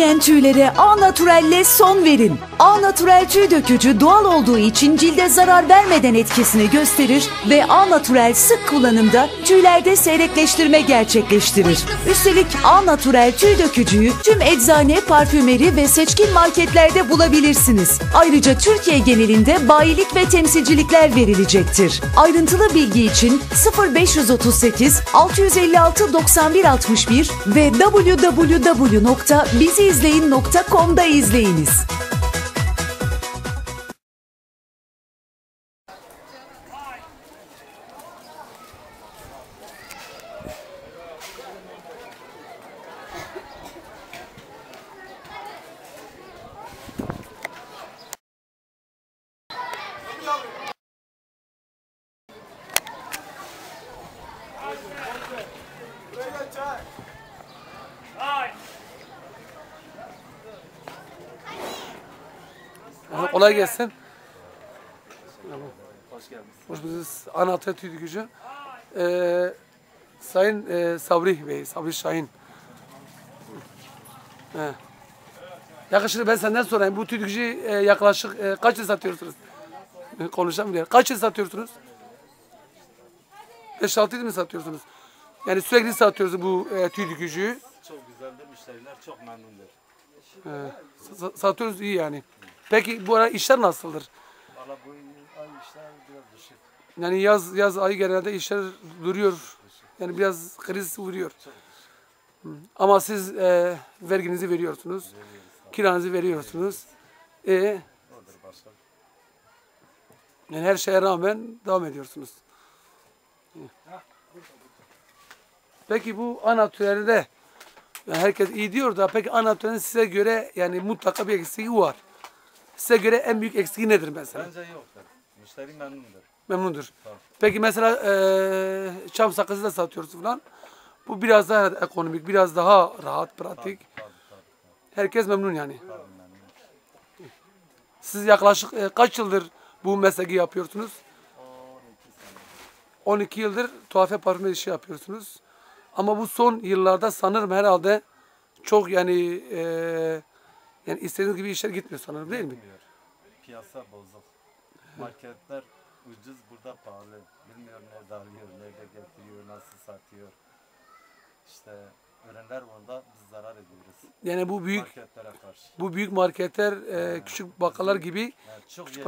Dökülmeyen tüylere A Naturel'le son verin. A Naturel tüy dökücü doğal olduğu için cilde zarar vermeden etkisini gösterir ve A Naturel sık kullanımda tüylerde seyrekleştirme gerçekleştirir. Üstelik A Naturel tüy dökücüyü tüm eczane, parfümeri ve seçkin marketlerde bulabilirsiniz. Ayrıca Türkiye genelinde bayilik ve temsilcilikler verilecektir. Ayrıntılı bilgi için 0538 656 91 61 ve www.biziizleyin.com'da izleyiniz. Ha, Kolay gelsin. Hoş geldiniz. Hoş bulduk. Tüy gücü. Ee, Sayın e, Sabri Bey, Sabri Şahin. He. Yakışır ben senden sorayım. Bu tüy gücü e, yaklaşık e, kaç yıl satıyorsunuz? E, Konuşamıyorum. Kaç yıl satıyorsunuz? 5-6 yıl mı satıyorsunuz? Yani sürekli satıyoruz bu e, tüy gücüyü. Çok güzeldir, müşteriler çok memnundur. Sa- satıyoruz iyi yani. Peki bu ara işler nasıldır? Valla bu ay işler biraz düşük. Yani yaz yaz ayı genelde işler duruyor. Yani biraz kriz vuruyor. Ama siz e, verginizi veriyorsunuz. Kiranızı veriyorsunuz. E, yani her şeye rağmen devam ediyorsunuz. Peki bu ana türlerde yani herkes iyi diyor da peki ana size göre yani mutlaka bir eksiği var. Size göre en büyük eksiği nedir mesela? Bence yoktur. Müşteri memnundur. Memnundur. Tamam. Peki mesela eee çam sakızı da satıyoruz falan. Bu biraz daha ekonomik, biraz daha rahat, pratik. Tabii tabii. tabii. Herkes memnun yani. Tabii memnun. Siz yaklaşık eee, kaç yıldır bu mesleği yapıyorsunuz? 12 yıldır tuhafe parfüm işi yapıyorsunuz. Ama bu son yıllarda sanırım herhalde çok yani eee, yani istediğiniz gibi işler gitmiyor sanırım değil mi? Bilmiyor. Piyasa bozuk. Marketler ucuz burada pahalı. Bilmiyor nerede alıyor, nerede getiriyor, nasıl satıyor. İşte ürünler orada biz zarar ediyoruz. Yani bu büyük Marketlere karşı. bu büyük marketler eee, küçük bakkallar gibi Yani çok Küçük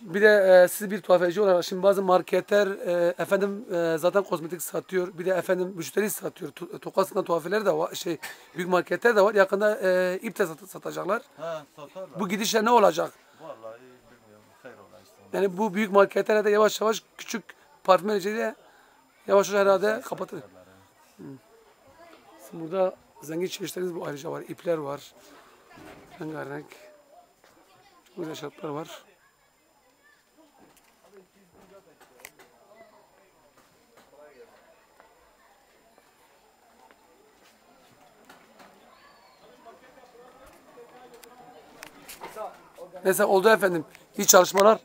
Bir de e, siz bir tuhafeci olarak şimdi bazı marketler e, efendim e, zaten kozmetik satıyor. Bir de efendim müşteri satıyor. Tu, tokasında tuhafeleri de var. Şey büyük marketler de var. Yakında e, ip de sat- satacaklar. Ha satarlar. Bu gidişle ne olacak? Vallahi bilmiyorum. Hayır ola işte. Yani bu büyük marketlere de yavaş yavaş küçük parfümerici de yavaş yavaş herhalde kapatır. Şimdi burada zengin çeşitleriniz bu ayrıca var. İpler var. Rengarenk. Çok güzel şaraplar var. Neyse oldu efendim. İyi çalışmalar.